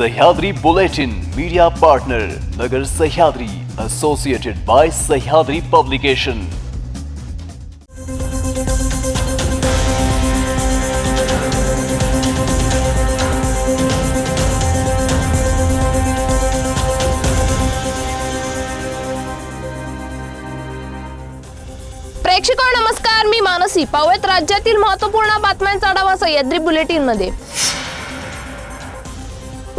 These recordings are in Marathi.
Sahyadri Bulletin media partner Nagar Sahyadri associated by Sahyadri publication प्रेक्षक नमस्कार. मी मानसी. पावेत राज्यातील महत्त्वपूर्ण बातम्यांचा आढावा सह्याद्री बुलेटिनमध्ये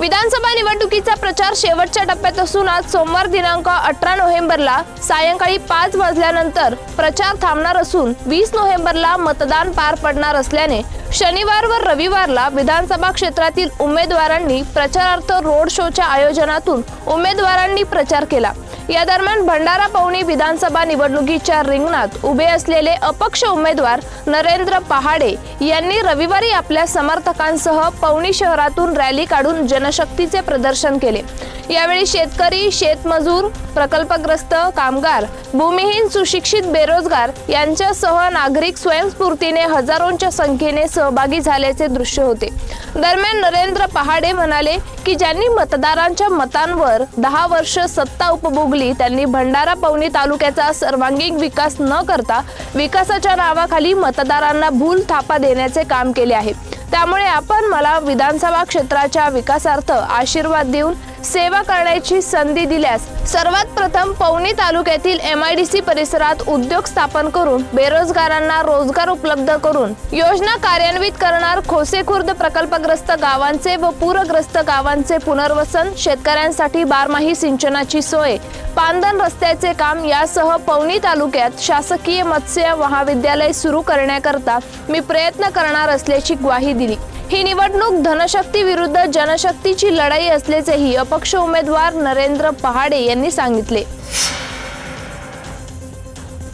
विधानसभा निवडणुकीचा प्रचार शेवटच्या टप्प्यात असून आज सोमवार दिनांक अठरा नोव्हेंबरला सायंकाळी पाच वाजल्यानंतर प्रचार थांबणार असून वीस नोव्हेंबरला मतदान पार पडणार असल्याने शनिवार व रविवारला विधानसभा क्षेत्रातील उमेदवारांनी प्रचारार्थ रोड शोच्या आयोजनातून उमेदवारांनी प्रचार केला. या दरम्यान भंडारा पवनी विधानसभा निवडणुकीच्या रिंगणात उभे असलेले अपक्ष उमेदवार नरेंद्र पहाडे यांनी रविवारी आपल्या समर्थकांसह पवनी शहरातून रॅली काढून जनशक्तीचे प्रदर्शन केले. यावेळी शेतकरी शेतमजूर प्रकल्पग्रस्त कामगार भूमिहीन सुशिक्षित बेरोजगार यांच्यासह नागरिक स्वयंस्फूर्तीने हजारोंच्या संख्येने सहभागी झाल्याचे दृश्य होते. दरम्यान नरेंद्र पहाडे म्हणाले की ज्यांनी मतदारांच्या मतांवर दहा वर्ष सत्ता उपभोगली त्यांनी भंडारा पवनी तालुक्याचा सर्वांगीण विकास न करता विकासाच्या नावाखाली मतदारांना भूल थापा देण्याचे काम केले आहे. त्यामुळे आपण मला विधानसभा क्षेत्राच्या विकासार्थ आशीर्वाद देऊन सेवा करण्याची संधी दिल्यास सर्वात प्रथम पवनी तालुक्यातील एम आय डी सी परिसरात उद्योग स्थापन करून बेरोजगारांना रोजगार उपलब्ध करून योजना कार्यान्वित करणार खोसेखुर्द प्रकल्पग्रस्त गावांचे व पूरग्रस्त गावांचे पुनर्वसन शेतकऱ्यांसाठी बारमाही सिंचनाची सोय पांदन रस्त्याचे काम यासह पवनी तालुक्यात शासकीय मत्स्य महाविद्यालय सुरू करण्याकरता मी प्रयत्न करणार असल्याची ग्वाही दिली. ही निवडणूक धनशक्ती विरुद्ध जनशक्तीची लढाई असल्याचेही अपक्ष उमेदवार नरेंद्र पहाडे यांनी सांगितले.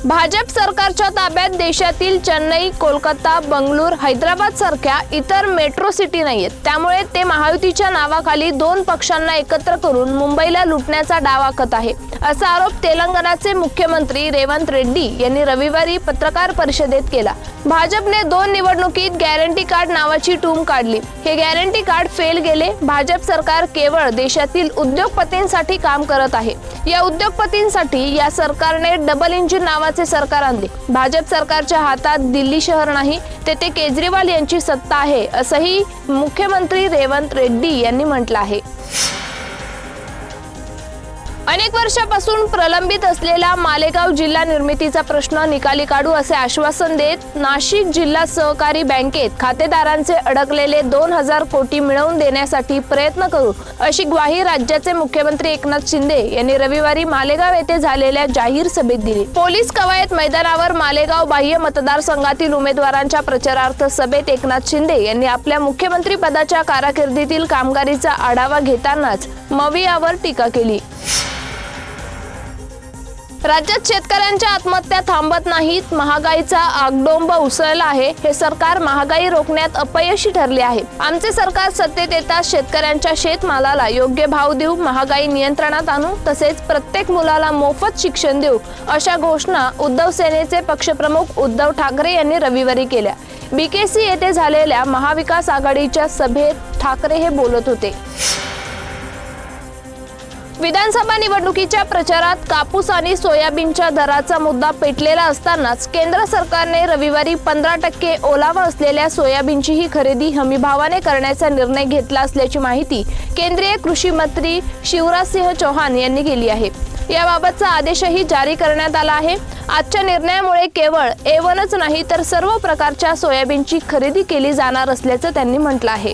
भाजप सरकारच्या ताब्यात देशातील चेन्नई कोलकाता बंगळूर हैदराबाद सारख्या इतर मेट्रो सिटी नाहीयेत. त्यामुळे ते महायुतीच्या नावाखाली दोन पक्षांना एकत्र करून मुंबईला लुटण्याचा डाव आखत आहे. असा आरोप तेलंगणाचे मुख्यमंत्री रेवंत रेड्डी यांनी रविवारी पत्रकार परिषदेत केला. भाजपने दोन निवडणुकीत गॅरंटी कार्ड नावाची टूम काढली. हे गॅरंटी कार्ड फेल गेले भाजप सरकार केवळ देशातील उद्योगपतींसाठी काम करत आहे. या उद्योगपतींसाठी या सरकारने डबल इंजिन नावाचा सरकार आणले. भाजप सरकारच्या हातात दिल्ली शहर नाही तेथे केजरीवाल यांची सत्ता आहे असंही मुख्यमंत्री रेवंत रेड्डी यांनी म्हटलं आहे. अनेक वर्षापासून प्रलंबित असलेला मालेगाव जिल्हा निर्मितीचा प्रश्न निकाली काढू असे आश्वासन देत नाशिक जिल्हा सहकारी बँकेत खातेदारांचे अडकलेले दोन हजार कोटी मिळवून देण्यासाठी प्रयत्न करू अशी ग्वाही राज्याचे मुख्यमंत्री एकनाथ शिंदे यांनी रविवारी मालेगाव येथे झालेल्या जाहीर सभेत दिली. पोलीस कवायत मैदानावर मालेगाव बाह्य मतदारसंघातील उमेदवारांच्या प्रचारार्थ सभेत एकनाथ शिंदे यांनी आपल्या मुख्यमंत्री पदाच्या कारकिर्दीतील कामगारीचा आढावा घेतानाच मवियावर टीका केली. राज्यात शेतकऱ्यांच्या आत्महत्या थांबत नाहीत. महागाईचा आगडोंब उसळला आहे. हे सरकार महागाई रोखण्यात अपयशी ठरले आहे. आमचे सरकार सत्तेत येताच शेतकऱ्यांच्या शेतमालाला योग्य भाव देऊ महागाई नियंत्रणात आणू तसेच प्रत्येक मुलाला मोफत शिक्षण देऊ अशा घोषणा उद्धव सेनेचे पक्षप्रमुख उद्धव ठाकरे यांनी रविवारी केल्या. बीकेसी येथे झालेल्या महाविकास आघाडीच्या सभेत ठाकरे हे बोलत होते. विधानसभा निवडणुकीच्या प्रचारात कापूस आणि सोयाबीनच्या दराचा मुद्दा पेटलेला असतानाच केंद्र सरकारने रविवारी पंधरा टक्के ओलावा असलेल्या सोयाबीनची ही खरेदी हमीभावाने करण्याचा निर्णय घेतला असल्याची माहिती केंद्रीय कृषी मंत्री शिवराज सिंह चौहान यांनी केली आहे. याबाबतचा आदेशही जारी करण्यात आला आहे. आजच्या निर्णयामुळे केवळ एवनच नाही तर सर्व प्रकारच्या सोयाबीनची खरेदी केली जाणार असल्याचं त्यांनी म्हटलं आहे.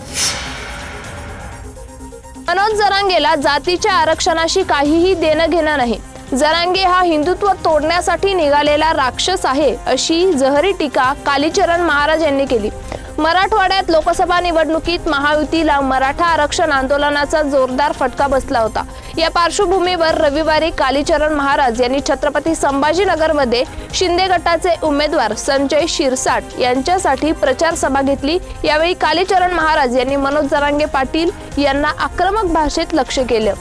मनोज जरांगेला जातीच्या आरक्षणाशी काहीही देणं घेणं नाही. जरांगे हा हिंदुत्व तोडण्यासाठी निघालेला राक्षस आहे अशी जहरी टीका कालीचरण महाराज यांनी केली. मराठवाड्यात लोकसभा निवडणुकीत महायुतीला मराठा आरक्षण आंदोलनाचा जोरदार फटका बसला होता. या पार्श्वभूमीवर रविवारी कालीचरण महाराज यांनी छत्रपती संभाजीनगरमध्ये शिंदे गटाचे उमेदवार संजय शिरसाट यांच्यासाठी प्रचार सभा घेतली. यावेळी कालीचरण महाराज यांनी मनोज जरांगे पाटील यांना आक्रमक भाषेत लक्ष केलं.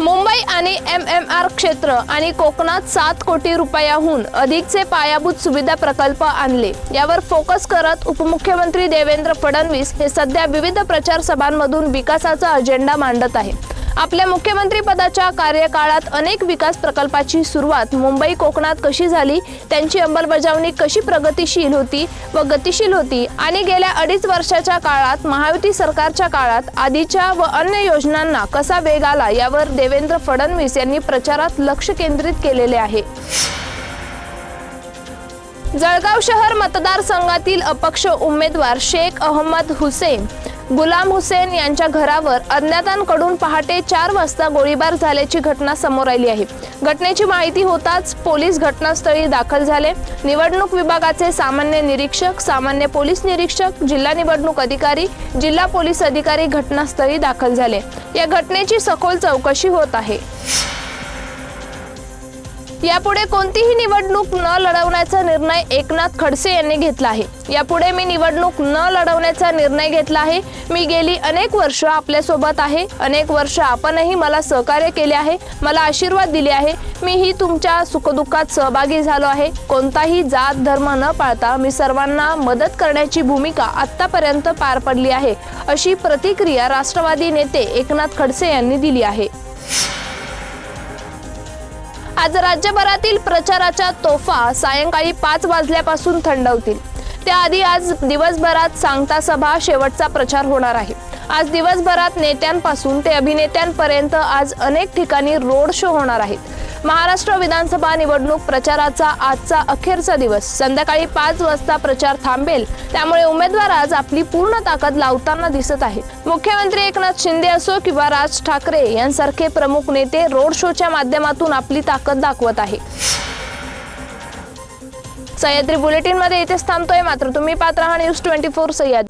मुंबई आणि एम एम आर क्षेत्र आणि कोकणात सात कोटी रुपयाहून अधिकचे पायाभूत सुविधा प्रकल्प आणले. यावर फोकस करत उपमुख्यमंत्री देवेंद्र फडणवीस हे सध्या विविध प्रचार सभांमधून विकासाचा अजेंडा मांडत आहे आपल्या मुख्यमंत्री पदाच्या कार्यकाळात अनेक विकास प्रकल्पाची सुरुवात मुंबई कोकणात कशी झाली? त्यांची अंमलबजावणी कशी प्रगतीशील होती व गतिशील होती? आणि गेल्या अडीच वर्षाच्या काळात महायुती सरकारच्या काळात आधीच्या व अन्य योजनांना कसा वेग आला यावर देवेंद्र फडणवीस यांनी प्रचारात लक्ष केंद्रित केलेले आहे. जळगाव शहर मतदारसंघातील अपक्ष उमेदवार शेख अहमद हुसेन गुलाम हुसेन यांच्या घरावर अज्ञातांकडून पहाटे चार वाजता गोळीबार झाल्याची घटना समोर आली आहे. घटनेची माहिती होताच पोलीस घटनास्थळी दाखल झाले. निवडणूक विभागाचे सामान्य निरीक्षक सामान्य पोलीस निरीक्षक जिल्हा निवडणूक अधिकारी जिल्हा पोलीस अधिकारी घटनास्थळी दाखल झाले. या घटनेची सखोल चौकशी होत आहे. यापुढे कोणतीही निवडणूक न लढवण्याचा निर्णय एकनाथ खडसे यांनी घेतला आहे. यापुढे मी निवडणूक न लढवण्याचा निर्णय घेतला आहे. मी गेली अनेक वर्ष आपल्यासोबत आहे. अनेक वर्ष आपणही मला सहकार्य केले आहे. मला आशीर्वाद दिले आहे. मीही तुमच्या सुखदुःखात सहभागी झालो आहे. कोणताही जात धर्म न पाळता मी सर्वांना मदत करण्याची भूमिका आतापर्यंत पार पडली आहे अशी प्रतिक्रिया राष्ट्रवादी नेते एकनाथ खडसे यांनी दिली आहे. आज राज्यभरातील प्रचाराच्या तोफा सायंकाळी पाच वाजल्यापासून थंडवतील. त्याआधी आज दिवसभरात सांगता सभा शेवटचा प्रचार होणार आहे. आज दिवसभरात नेत्यांपासून ते अभिनेत्यांपर्यंत आज अनेक ठिकाणी रोड शो होणार आहेत. महाराष्ट्र विधानसभा निवडणूक प्रचाराचा आजचा अखेरचा दिवस. संध्याकाळी पाच वाजता प्रचार थांबेल. त्यामुळे उमेदवार आज आपली पूर्ण ताकद लावताना दिसत आहेत. मुख्यमंत्री एकनाथ शिंदे असो किंवा राज ठाकरे यांसारखे प्रमुख नेते रोड शोच्या माध्यमातून आपली ताकद दाखवत आहे सह्याद्री बुलेटिनमध्ये इथेच थांबतोय. मात्र तुम्ही पात्र राहा न्यूज ट्वेंटी फोर सह्याद्री.